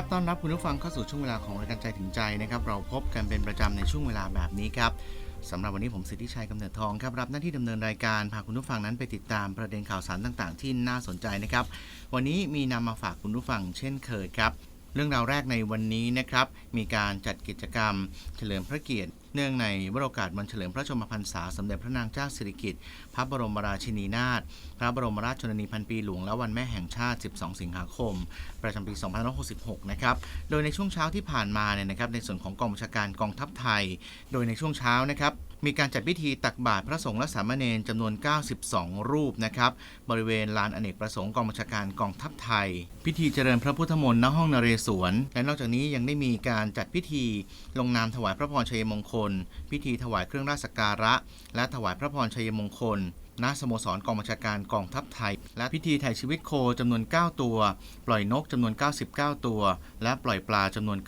ครับต้อนรับคุณผู้ฟังเข้าสู่ช่วงเวลาของรายการใจถึงใจนะครับเราพบกันเป็นประจำในช่วงเวลาแบบนี้ครับสำหรับวันนี้ผมสิทธิชัยกำเนิดทองครับรับหน้าที่ดำเนินรายการพาคุณผู้ฟังนั้นไปติดตามประเด็นข่าวสารต่างๆ ที่น่าสนใจนะครับ วันนี้มีนำมาฝากคุณผู้ฟังเช่นเคยครับ เรื่องราวแรกในวันนี้นะครับมีการจัดกิจกรรม เฉลิมพระเกียรติ เนื่องในวโรกาสวันเฉลิมพระชนมพรรษาสมเด็จพระนางเจ้าสิริกิติ์พระบรมราชินีนาถพระบรมราชชนนีพันปีหลวงและวันแม่แห่งชาติ 12 สิงหาคม ประจำปี 2566 นะครับ โดยในช่วงเช้าที่ผ่านมาเนี่ยนะครับในส่วนของกองบัญชาการกองทัพไทย โดยในช่วงเช้านะครับมีการจัดพิธีตักบาตรพระสงฆ์และสามเณรจำนวน 92 รูปนะครับบริเวณลานอเนกประสงค์กองบัญชาการกองทัพไทย พิธีเจริญพระพุทธมนต์ณห้องนเรศวรและนอกจากนี้ยังได้มีการจัดพิธีลงนามถวายพระพรชัยมงคลพิธีถวายเครื่องราชสกการะ และถวายพระพรชัยมงคลณสโมสรกองบัญชาการกองทัพไทย และพิธีไถ่ชีวิตโคจำนวน 9 ตัว ปล่อยนกจำนวน 99 ตัว และปล่อยปลาจำนวน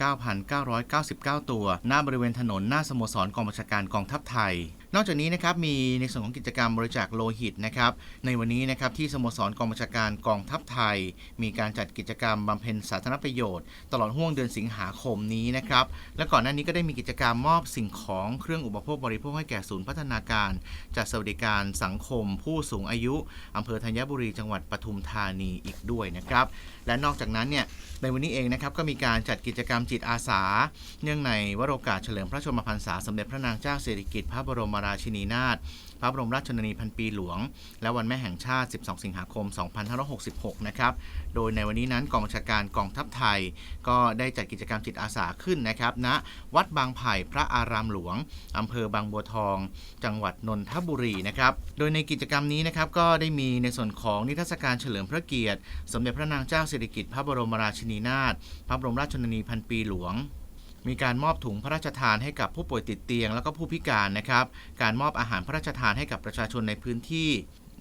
9,999 ตัว หน้าบริเวณถนนหน้าสโมสรกองบัญชาการกองทัพไทย นอกจากนี้นะครับมีในส่วนของกิจกรรมบริจาคโลหิตนะครับในวันนี้นะครับที่สโมสรกองบัญชาการกองทัพไทย มีการจัดกิจกรรมบำเพ็ญสาธารณประโยชน์ ตลอดห่วงเดือนสิงหาคมนี้นะครับและก่อนหน้านี้ก็ได้มีกิจกรรมมอบสิ่งของเครื่องอุปโภคบริโภคให้แก่ศูนย์พัฒนาการจัดสวัสดิการสังคม ผู้สูงอายุอำเภอธัญบุรีจังหวัดปทุมธานีอีกด้วยนะครับและนอกจากนั้นเนี่ยในวันนี้เองนะครับก็มีการจัดกิจกรรมจิตอาสา เนื่องในวโรกาสเฉลิมพระชนมพรรษาสมเด็จพระนางเจ้าสิริกิติ์พระบรมราชินีนาถพระบรมราชชนนีพันปีหลวง และวันแม่แห่งชาติ 12 สิงหาคม 2566 นะครับ โดยในวันนี้นั้นกองบัญชาการกองทัพไทย ก็ได้จัดกิจกรรมจิตอาสาขึ้นนะครับณวัดบางไผ่พระอารามหลวง อำเภอบางบัวทอง จังหวัดนนทบุรีนะครับ โดยในกิจกรรมนี้นะครับก็ได้มีในส่วนของนิทรรศการเฉลิมพระเกียรติ สมเด็จพระนางเจ้าสิริกิติ์พระบรมราชินีนาถพระบรมราชชนนีพันปีหลวง มีการมอบถุงพระราชทานให้กับผู้ป่วยติดเตียง แล้วก็ผู้พิการนะครับ การมอบอาหารพระราชทานให้กับประชาชนในพื้นที่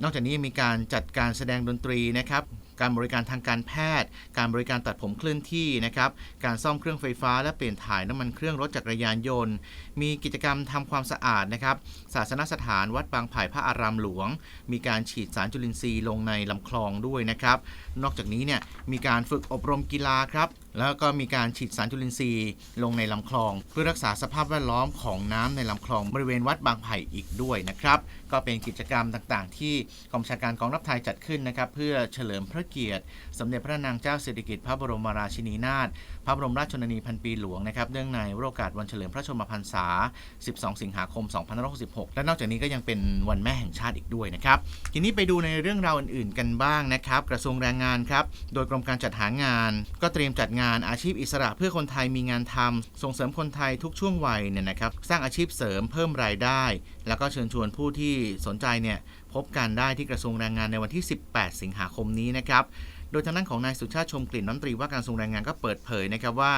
นอกจากนี้มีการจัดการแสดงดนตรีนะครับการบริการทางการแพทย์ การบริการตัดผมเคลื่อนที่นะครับ การซ่อมเครื่องไฟฟ้าและเปลี่ยนถ่ายน้ำมันเครื่องรถจักรยานยนต์ มีกิจกรรมทำความสะอาดนะครับ ศาสนสถานวัดบางไผ่พระอารามหลวง มีการฉีดสารจุลินทรีย์ลงในลำคลองด้วยนะครับ นอกจากนี้เนี่ยมีการฝึกอบรมกีฬาครับ แล้วก็มีการฉีดสารจุลินทรีย์ลงในลำคลอง เพื่อรักษาสภาพแวดล้อมของน้ำในลำคลองบริเวณวัดบางไผ่อีกด้วยนะครับ ก็เป็นกิจกรรมต่างๆ ที่กองชาการกองทัพไทยจัดขึ้นนะครับ เพื่อเฉลิมพระเกียรติ สมเด็จพระนางเจ้าสิริกิติ์พระบรมราชินีนาถพระบรมราชชนนีพันปีหลวงนะครับเนื่องในโรกาสวันเฉลิมพระชนมพรรษา 12 สิงหาคม 2566 และนอกจากนี้ก็ยังเป็นวันแม่แห่งชาติอีกด้วยนะครับ ทีนี้ไปดูในเรื่องราวอื่น ๆ กันบ้างนะครับ กระทรวงแรงงานครับ โดยกรมการจัดหางาน ก็เตรียมจัดงานงานอาชีพอิสระเพื่อคนไทยมีงานทำส่งเสริมคนไทยทุกช่วงวัยเนี่ยนะครับสร้างอาชีพเสริมเพิ่มรายได้ แล้วก็เชิญชวนผู้ที่สนใจเนี่ยพบกันได้ที่กระทรวงแรงงานในวันที่ 18 สิงหาคมนี้นะครับโดยทางด้านของนายสุชาติชมกลิ่นรัฐมนตรีว่าการกระทรวงแรงงานก็เปิดเผยนะครับว่า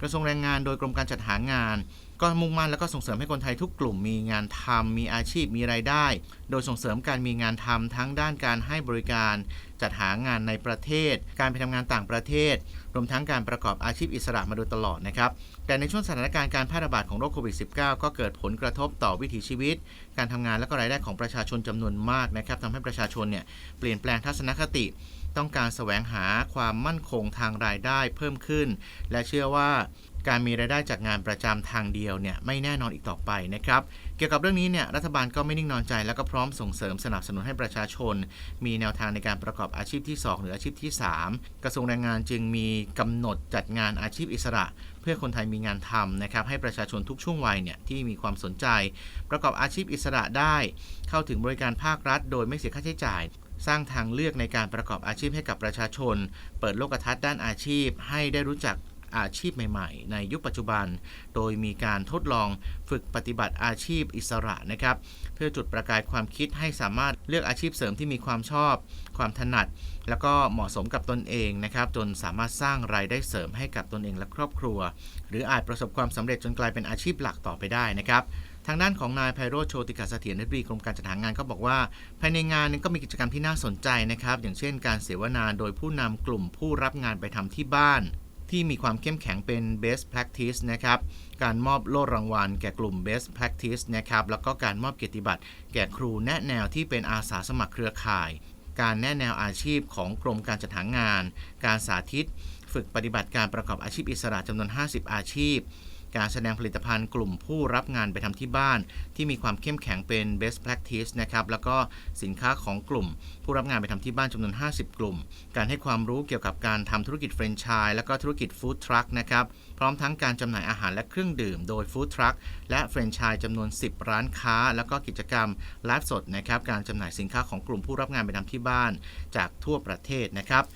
กระทรวงแรงงานโดยกรมการจัดหางาน ก็มุ่งมั่นแล้วก็ส่งเสริมให้คนไทยทุกกลุ่มมีงานทำมีอาชีพมีรายได้ โดยส่งเสริมการมีงานทำทั้งด้านการให้บริการ จัดหางานในประเทศ การไปทำงานต่างประเทศ รวมทั้งการประกอบอาชีพอิสระมาโดยตลอดนะครับ แต่ในช่วงสถานการณ์การแพร่ระบาดของโรคโควิด -19 ก็เกิดผลกระทบต่อวิถีชีวิต การทำงานและก็รายได้ของประชาชนจำนวนมากนะครับทำให้ประชาชนเนี่ยเปลี่ยนแปลงทัศนคติต้องการแสวงหาความมั่นคงทางรายได้เพิ่มขึ้น และเชื่อว่า การมีรายได้จากงานประจำทางเดียวเนี่ยไม่แน่นอนอีกต่อไปนะครับ เกี่ยวกับเรื่องนี้เนี่ยรัฐบาลก็ไม่นิ่งนอนใจ แล้วก็พร้อมส่งเสริมสนับสนุนให้ประชาชน มีแนวทางในการประกอบอาชีพที่ 2 หรืออาชีพที่ 3 กระทรวงแรงงานจึงมีกำหนดจัดงานอาชีพอิสระ เพื่อคนไทยมีงานทำนะครับให้ประชาชนทุกช่วงวัยเนี่ยที่มีความสนใจ ประกอบอาชีพอิสระได้ เข้าถึงบริการภาครัฐ โดยไม่เสียค่าใช้จ่ายสร้างทางเลือกในการประกอบอาชีพให้กับประชาชน เปิดโลกทัศน์ด้านอาชีพ ให้ได้รู้จัก อาชีพใหม่ ๆ ในยุคปัจจุบัน โดยมีการทดลองฝึกปฏิบัติอาชีพอิสระนะครับ เพื่อจุดประกายความคิดให้สามารถเลือกอาชีพเสริมที่มีความชอบ ความถนัด แล้วก็เหมาะสมกับตนเองนะครับ จนสามารถสร้างรายได้เสริมให้กับตนเองและครอบครัว หรืออาจประสบความสำเร็จจนกลายเป็นอาชีพหลักต่อไปได้นะครับทางด้านของนายไพโรจน์โชติกาเสถียรนดีกรมการจัดหางานก็บอกว่า ภายในงานนี้ก็มีกิจกรรมที่น่าสนใจนะครับ อย่างเช่นการเสวนาโดยผู้นำกลุ่มผู้รับงานไปทำที่บ้าน ที่มีความเข้มแข็งเป็น best practice นะครับการมอบโล่รางวัลแก่กลุ่ม best practice นะครับแล้วก็การมอบเกียรติบัตรแก่ครูแนะแนวที่เป็นอาสาสมัครเครือข่าย การแนะแนวอาชีพของกรมการจัดหางาน การสาธิต ฝึกปฏิบัติการประกอบอาชีพอิสระจำนวน 50 อาชีพ การแสดงผลิตภัณฑ์กลุ่มผู้รับงานไปทำที่บ้าน ที่มีความเข้มแข็งเป็น best practice นะครับ แล้วก็สินค้าของกลุ่ม ผู้รับงานไปทำที่บ้านจำนวน 50 กลุ่ม การให้ความรู้เกี่ยวกับการทำธุรกิจแฟรนไชส์แล้วก็ธุรกิจฟู้ดทรัคนะครับ พร้อมทั้งการจำหน่ายอาหารและเครื่องดื่มโดยฟู้ดทรัคและแฟรนไชส์จำนวน 10 ร้านค้า แล้วก็กิจกรรมไลฟ์สดนะครับการจำหน่ายสินค้าของกลุ่มผู้รับงานไปทำที่บ้าน จากทั่วประเทศนะครับ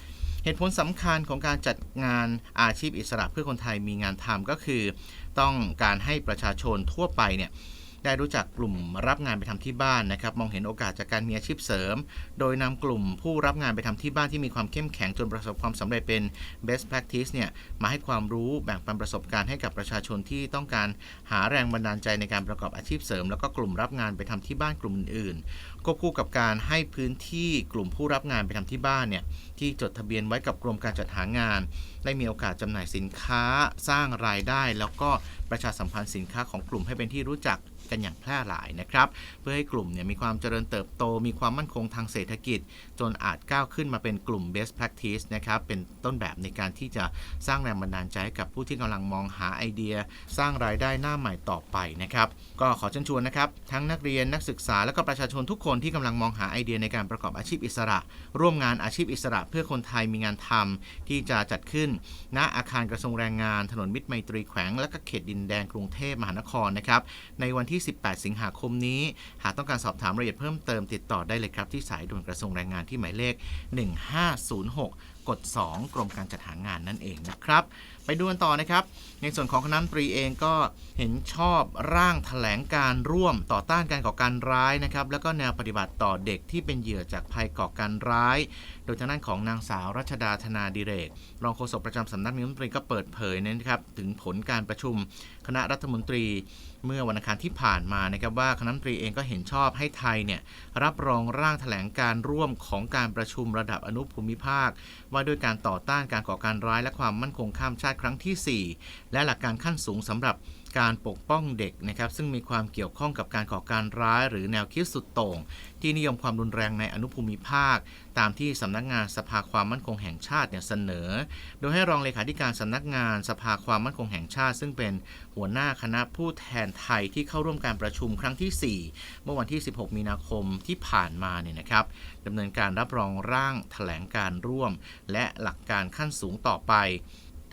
เหตุผลสำคัญของการจัดงานอาชีพอิสระเพื่อคนไทยมีงานทำก็คือ ต้องการให้ประชาชนทั่วไปเนี่ย ได้รู้จักกลุ่มรับงานไปทำที่บ้านนะครับ มองเห็นโอกาสจากการมีอาชีพเสริม โดยนำกลุ่มผู้รับงานไปทำที่บ้านที่มีความเข้มแข็งจนประสบความสำเร็จเป็น best practice เนี่ยมาให้ความรู้แบ่งปันประสบการณ์ให้กับประชาชนที่ต้องการหาแรงบันดาลใจในการประกอบอาชีพเสริม แล้วก็กลุ่มรับงานไปทำที่บ้านกลุ่มอื่นๆควบคู่กับการให้พื้นที่กลุ่มผู้รับงานไปทำที่บ้านเนี่ยที่จดทะเบียนไว้กับกรมการจัดหางาน ได้มีโอกาสจำหน่ายสินค้า สร้างรายได้ แล้วก็ประชาสัมพันธ์สินค้าของกลุ่มให้เป็นที่รู้จัก กันอย่างแพร่หลายนะครับ เพื่อให้กลุ่มเนี่ยมีความเจริญเติบโต มีความมั่นคงทางเศรษฐกิจ จนอาจก้าวขึ้นมาเป็นกลุ่ม best practice นะครับ เป็นต้นแบบในการที่จะสร้างแรงบันดาลใจให้กับผู้ที่กำลังมองหาไอเดีย สร้างรายได้หน้าใหม่ต่อไปนะครับ ก็ขอเชิญชวนนะครับ ทั้งนักเรียนนักศึกษาและก็ประชาชนทุกคนที่กำลังมองหาไอเดียในการประกอบอาชีพอิสระ ร่วมงานอาชีพอิสระ เพื่อคนไทยมีงานทำที่จะจัดขึ้น ณอาคารกระทรวงแรงงาน ถนนมิตรไมตรีแขวงและก็เขตดินแดงกรุงเทพมหานครนะครับในวันที่ที่ 18 สิงหาคมนี้ หากต้องการสอบถามรายละเอียดเพิ่มเติมติดต่อได้เลยครับ ที่สายด่วนกระทรวงแรงงานที่หมายเลข 1506กด2กรมการจัดหางานนั่นเองนะครับ ไปดูกันต่อนะครับ ในส่วนของคณะรัฐมนตรีเองก็เห็นชอบร่างถแถลงการร่วมต่อต้านการก่อการร้ายนะครับ แล้วก็แนวปฏิบัติต่อเด็กที่เป็นเหยื่อจากภัยก่อการร้าย โดยทางด้านของนางสาวรัชดาธนาดิเรก รองโฆษกประจำสำนักนายกรัฐมนตรีก็เปิดเผยนะครับถึงผลการประชุมคณะรัฐมนตรี เมื่อวันอังคารที่ผ่านมานะครับว่าคณะรัฐมนตรีเองก็เห็นชอบให้ไทยเนี่ยรับรองร่างแถลงการร่วมของการประชุมระดับอนุภูมิภาค ว่าด้วยการต่อต้านการก่อการร้ายและความมั่นคงข้ามชาติครั้งที่ 4 และหลักการขั้นสูงสำหรับ การปกป้องเด็กนะครับ ซึ่งมีความเกี่ยวข้องกับการก่อการร้ายหรือแนวคิดสุดโต่ง ที่นิยมความรุนแรงในอนุภูมิภาค ตามที่สำนักงานสภาความมั่นคงแห่งชาติเนี่ยเสนอ โดยให้รองเลขาธิการสำนักงานสภาความมั่นคงแห่งชาติ ซึ่งเป็นหัวหน้าคณะผู้แทนไทยที่เข้าร่วมการประชุมครั้งที่ 4 เมื่อวันที่ 16 มีนาคมที่ผ่านมาเนี่ยนะครับดำเนินการรับรองร่างแถลงการร่วม และหลักการขั้นสูงต่อไป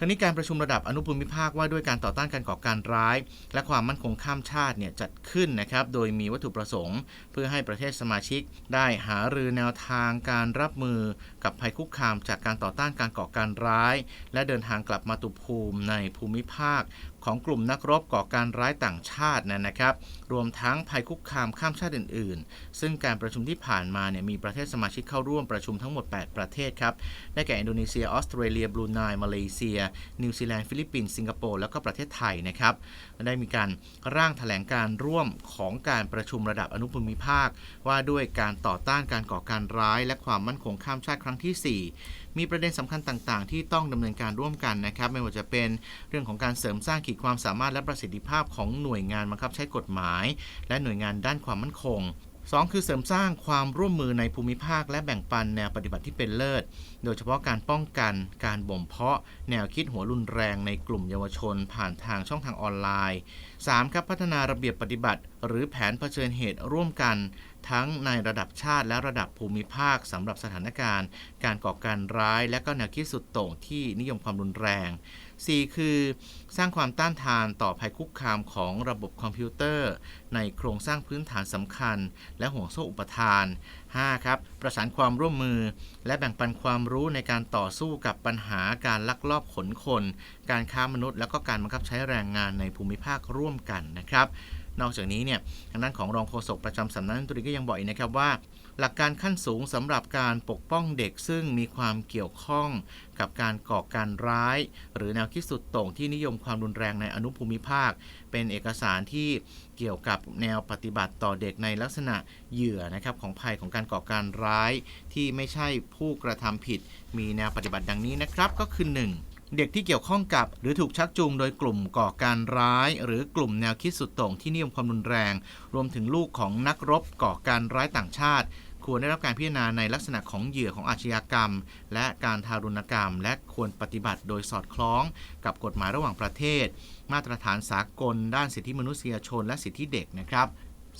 ทั้งนี้การประชุมระดับอนุภูมิภาคว่าด้วยการต่อต้านการก่อการร้าย และความมั่นคงข้ามชาติเนี่ยจัดขึ้นนะครับ โดยมีวัตถุประสงค์ เพื่อให้ประเทศสมาชิกได้หารือแนวทางการรับมือกับภัยคุกคามจากการต่อต้านการก่อการร้าย และเดินทางกลับมาตุภูมิในภูมิภาค ของกลุ่มนักรบก่อการร้ายต่างชาตินะครับ รวมทั้งภัยคุกคามข้ามชาติอื่น ๆ ซึ่งการประชุมที่ผ่านมาเนี่ยมีประเทศสมาชิกเข้าร่วมประชุมทั้งหมด 8 ประเทศครับ ได้แก่อินโดนีเซีย ออสเตรเลีย บรูไน มาเลเซีย นิวซีแลนด์ ฟิลิปปินส์ สิงคโปร์ แล้วก็ประเทศไทยนะครับ ได้มีการร่างแถลงการร่วมของการประชุมระดับอนุภูมิภาค ว่าด้วยการต่อต้านการก่อการร้าย และความมั่นคงข้ามชาติครั้งที่ 4มีประเด็นสำคัญต่างๆ ที่ต้องดำเนินการร่วมกันนะครับไม่ว่าจะเป็นเรื่องของการเสริมสร้างขีดความสามารถและประสิทธิภาพของหน่วยงานบังคับใช้กฎหมาย และหน่วยงานด้านความมั่นคง 2 คือเสริมสร้างความร่วมมือในภูมิภาค และแบ่งปันแนวปฏิบัติที่เป็นเลิศ โดยเฉพาะการป้องกัน การบ่มเพาะ แนวคิดหัวรุนแรงในกลุ่มเยาวชน ผ่านทางช่องทางออนไลน์ 3. ครับพัฒนาระเบียบปฏิบัติ หรือแผนเผชิญเหตุร่วมกัน ทั้งในระดับชาติและระดับภูมิภาคสำหรับสถานการณ์ การก่อการร้าย และก็แนวคิดสุดโต่งที่นิยมความรุนแรง 4. คือ สร้างความต้านทานต่อภัยคุกคามของระบบคอมพิวเตอร์ ในโครงสร้างพื้นฐานสำคัญ และห่วงโซ่อุปทาน 5. ครับ ประสานความร่วมมือ และแบ่งปันความรู้ในการต่อสู้กับปัญหาการลักลอบขนคน การค้ามนุษย์ แล้วก็การบังคับใช้แรงงานในภูมิภาคร่วมกันนะครับ นอกจากนี้เนี่ยทางด้านของรองโฆษกประจำสำนักนายกรัฐมนตรีก็ยังบอกอีกนะครับว่า หลักการขั้นสูงสำหรับการปกป้องเด็กซึ่งมีความเกี่ยวข้องกับการก่อการร้าย หรือแนวคิดสุดโต่งที่นิยมความรุนแรงในอนุภูมิภาค เป็นเอกสารที่เกี่ยวกับแนวปฏิบัติต่อเด็กในลักษณะเหยื่อนะครับของภัยของการก่อการร้าย ที่ไม่ใช่ผู้กระทำผิด มีแนวปฏิบัติดังนี้นะครับก็คือ 1 เด็กที่เกี่ยวข้องกับ หรือถูกชักจูงโดยกลุ่มก่อการร้าย หรือกลุ่มแนวคิดสุดโต่งที่นิยมความรุนแรง รวมถึงลูกของนักรบก่อการร้ายต่างชาติคควรได้รับการพิจารณาในลักษณะของเหยื่อของอาชญากรรม และการทารุณกรรม และควรปฏิบัติโดยสอดคล้องกับกฎหมายระหว่างประเทศ มาตรฐานสากล ด้านสิทธิมนุษยชน และสิทธิเด็กนะครับ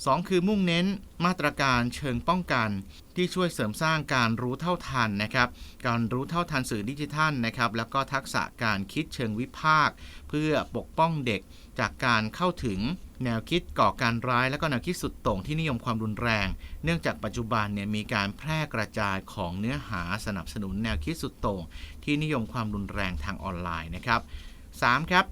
2 คือมุ่งเน้นมาตรการเชิงป้องกัน ที่ช่วยเสริมสร้างการรู้เท่าทันนะครับ การรู้เท่าทันสื่อดิจิทัลนะครับ แล้วก็ทักษะการคิดเชิงวิพากษ์เพื่อปกป้องเด็กจากการเข้าถึงแนวคิดก่อการร้ายและก็แนวคิดสุดโต่งที่นิยมความรุนแรง เนื่องจากปัจจุบันเนี่ยมีการแพร่กระจายของเนื้อหาสนับสนุนแนวคิดสุดโต่งที่นิยมความรุนแรงทางออนไลน์นะครับ 3. ครับ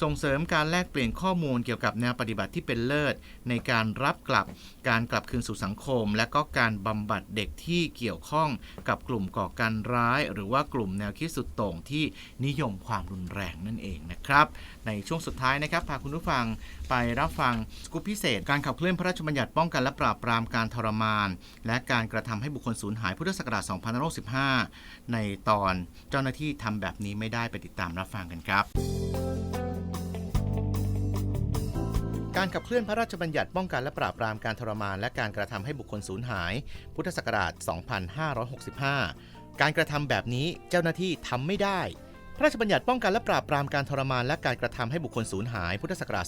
ส่งเสริมการแลกเปลี่ยนข้อมูลเกี่ยวกับแนวปฏิบัติที่เป็นเลิศ ในการรับกลับการกลับคืนสู่สังคม และก็การบำบัดเด็กที่เกี่ยวข้องกับกลุ่มก่อการร้าย หรือว่ากลุ่มแนวคิดสุดโต่งที่นิยมความรุนแรงนั่นเองนะครับ ในช่วงสุดท้ายนะครับพาคุณผู้ฟังไปรับฟังสกูปพิเศษ การขับเคลื่อนพระราชบัญญัติป้องกันและปราบปรามการทรมาน และการกระทำให้บุคคลสูญหายพุทธศักราช2565ในตอนเจ้าหน้าที่ทำแบบนี้ไม่ได้ไปติดตามรับฟังกันครับ การขับเคลื่อนพระราชบัญญัติป้องกันและปราบปรามการทรมานและการกระทำให้บุคคลสูญหาย พุทธศักราช 2565 การกระทำแบบนี้เจ้าหน้าที่ทำไม่ได้ พระราชบัญญัติป้องกันและปราบปรามการทรมานและการกระทำให้บุคคลสูญหาย พุทธศักราช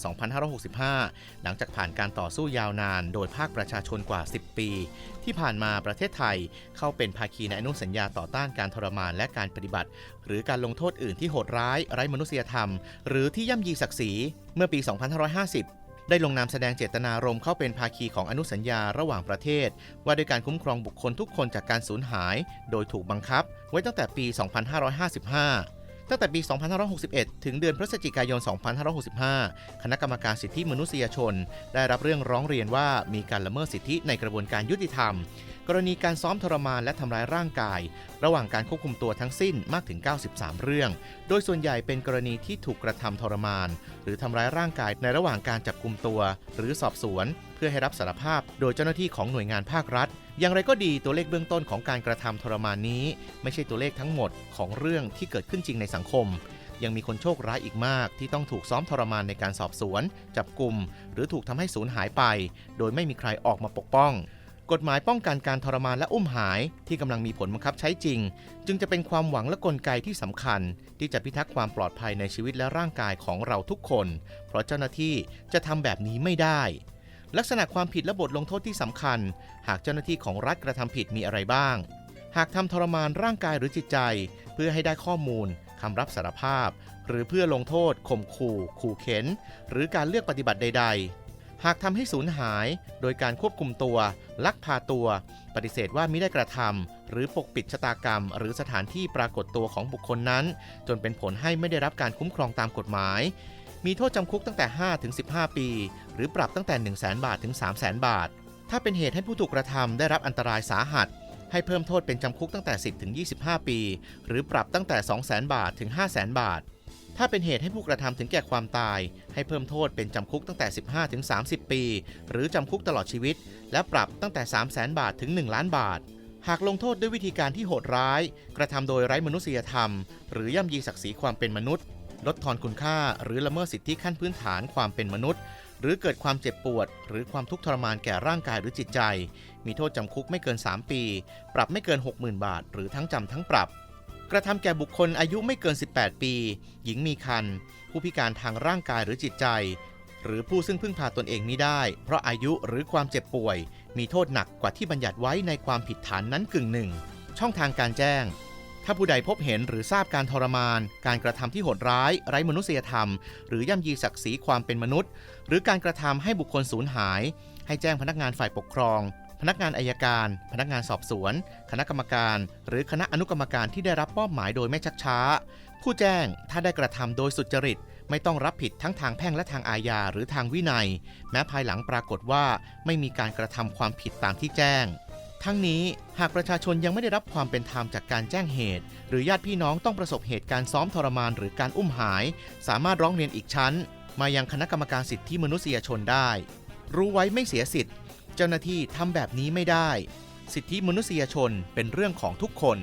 2565 หลังจากผ่านการต่อสู้ยาวนาน โดยภาคประชาชนกว่า 10 ปี ที่ผ่านมาประเทศไทย เข้าเป็นภาคีในอนุสัญญาต่อต้านการทรมานและการปฏิบัติ หรือการลงโทษอื่นที่โหดร้ายไร้มนุษยธรรม หรือที่ย่ำยีศักดิ์ศรีเมื่อปี 2550 ได้ลงนามแสดงเจตนารมณ์เข้าเป็นภาคีของอนุสัญญาระหว่างประเทศ ว่าด้วยการคุ้มครองบุคคลทุกคนจากการสูญหาย โดยถูกบังคับ ไว้ตั้งแต่ปี 2555 ตั้งแต่ปี 2561 ถึงเดือนพฤศจิกายน 2565 คณะกรรมการสิทธิมนุษยชน ได้รับเรื่องร้องเรียนว่ามีการละเมิดสิทธิในกระบวนการยุติธรรม กรณีการซ้อมทรมานและทำร้ายร่างกาย ระหว่างการควบคุมตัวทั้งสิ้นมากถึง 93 เรื่อง โดยส่วนใหญ่เป็นกรณีที่ถูกกระทำทรมาน หรือทำร้ายร่างกายในระหว่างการจับกลุมตัว หรือสอบสวน เพื่อให้รับสารภาพ โดยเจ้าหน้าที่ของหน่วยงานภาครัฐ อย่างไรก็ดีตัวเลขเบื้องต้นของการกระทำทรมานนี้ ไม่ใช่ตัวเลขทั้งหมดของเรื่องที่เกิดขึ้นจริงในสังคม ยังมีคนโชคร้ายอีกมาก ที่ต้องถูกซ้อมทรมานในการสอบสวน จับกลุ่ม หรือถูกทำให้สูญหายไป โดยไม่มีใครออกมาปกป้อง กฎหมายป้องกันการทรมานและอุ้มหายที่กำลังมีผลบังคับใช้จริง จึงจะเป็นความหวังและกลไกที่สำคัญ ที่จะพิทักษ์ความปลอดภัยในชีวิตและร่างกายของเราทุกคน เพราะเจ้าหน้าที่จะทำแบบนี้ไม่ได้ ลักษณะความผิดและบทลงโทษที่สำคัญ หากเจ้าหน้าที่ของรัฐกระทำผิดมีอะไรบ้าง หากทำทรมานร่างกายหรือจิตใจ เพื่อให้ได้ข้อมูลคำรับสารภาพ หรือเพื่อลงโทษข่มขู่ขู่เข็น หรือการเลือกปฏิบัติใด ๆ หากทำให้สูญหาย โดยการควบคุมตัว ลักพาตัว ปฏิเสธว่ามิได้กระทำหรือปกปิดชะตากรรม หรือสถานที่ปรากฏตัวของบุคคลนั้น จนเป็นผลให้ไม่ได้รับการคุ้มครองตามกฎหมาย มีโทษจำคุกตั้งแต่ 5 ถึง 15 ปี หรือปรับตั้งแต่ 1 0 0 0 0แบาทถึง 3 0 0 0 0 0บาท ถ้าเป็นเหตุให้ผู้ถูกกระทำได้รับอันตรายสาหัส ให้เพิ่มโทษเป็นจำคุกตั้งแต่ 10 ถึง 25 ปี หรือปรับตั้งแต่ 2 0 0 0 0 0บาทถึง 5 0 0 0 0 0บาท ถ้าเป็นเหตุให้ผู้กระทำถึงแก่ความตาย ให้เพิ่มโทษเป็นจำคุกตั้งแต่ 15 ถึง 30 ปี หรือจำคุกตลอดชีวิต และปรับตั้งแต่ 3 0 0 0 0 0บาทถึง 1 ล้านบาทหากลงโทษด้วยวิธีการที่โหดร้าย กระทำโดยไร้มนุษยธรรม หรือย่ำยีศักดิ์ศรีความเป็นมนุษย์ ลดทอนคุณค่า หรือละเมิดสิทธิขั้นพื้นฐานความเป็นมนุษย์ หรือเกิดความเจ็บปวด หรือความทุกข์ทรมานแก่ร่างกายหรือจิตใจ มีโทษจำคุกไม่เกิน 3 ปี ปรับไม่เกิน 60,000 บาท หรือทั้งจำทั้งปรับ กระทำแก่บุคคลอายุไม่เกิน 18 ปี หญิงมีครรภ์ผู้พิการทางร่างกายหรือจิตใจ หรือผู้ซึ่งพึ่งพาตนเองมิได้ เพราะอายุหรือความเจ็บป่วย มีโทษหนักกว่าที่บัญญัติไว้ในความผิดฐานนั้นกึ่งหนึ่งช่องทางการแจ้ง ถ้าผู้ใดพบเห็นหรือทราบการทรมาน การกระทำที่โหดร้าย ไร้มนุษยธรรม หรือย่ำยีศักดิ์ศรีความเป็นมนุษย์ หรือการกระทำให้บุคคลสูญหาย ให้แจ้งพนักงานฝ่ายปกครอง พนักงานอายการ พนักงานสอบสวน คณะกรรมการ หรือคณะอนุกรรมการที่ได้รับมอบหมายโดยไม่ชักช้า ผู้แจ้งถ้าได้กระทำโดยสุจริตไม่ต้องรับผิดทั้งทางแพ่งและทางอาญาหรือทางวินัย แม้ภายหลังปรากฏว่าไม่มีการกระทำความผิดตามที่แจ้ง ทั้งนี้หากประชาชนยังไม่ได้รับความเป็นธรรมจากการแจ้งเหตุ หรือญาติพี่น้องต้องประสบเหตุการณ์ซ้อมทรมานหรือการอุ้มหาย สามารถร้องเรียนอีกชั้น มายังคณะกรรมการสิทธิมนุษยชนได้ รู้ไว้ไม่เสียสิทธิ์ เจ้าหน้าที่ทำแบบนี้ไม่ได้ สิทธิมนุษยชนเป็นเรื่องของทุกคน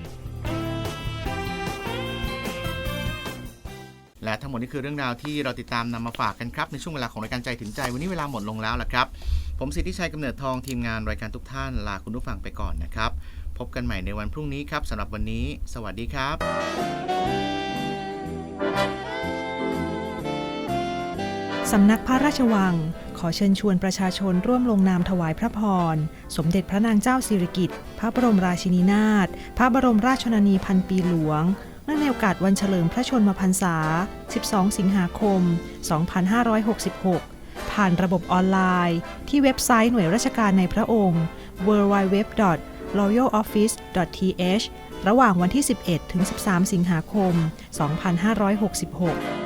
และทั้งหมดนี้คือเรื่องราวที่เราติดตามนำมาฝากกันครับในช่วงเวลาของรายการใจถึงใจวันนี้เวลาหมดลงแล้วล่ะครับ ผมสิทธิชัยกำเนิดทองทีมงานรายการทุกท่านลาคุณผู้ฟังไปก่อนนะครับ พบกันใหม่ในวันพรุ่งนี้ครับสำหรับวันนี้ สวัสดีครับสำนักพระราชวัง ขอเชิญชวนประชาชนร่วมลงนามถวายพระพร สมเด็จพระนางเจ้าสิริกิติ์พระบรมราชินีนาถพระบรมราชชนนีพันปีหลวงเนื่องในโอกาสวันเฉลิมพระชนมพรรษา 12 สิงหาคม 2566 ผ่านระบบออนไลน์ ที่เว็บไซต์หน่วยราชการในพระองค์ www.royaloffice.th ระหว่างวันที่ 11 ถึง 13 สิงหาคม 2566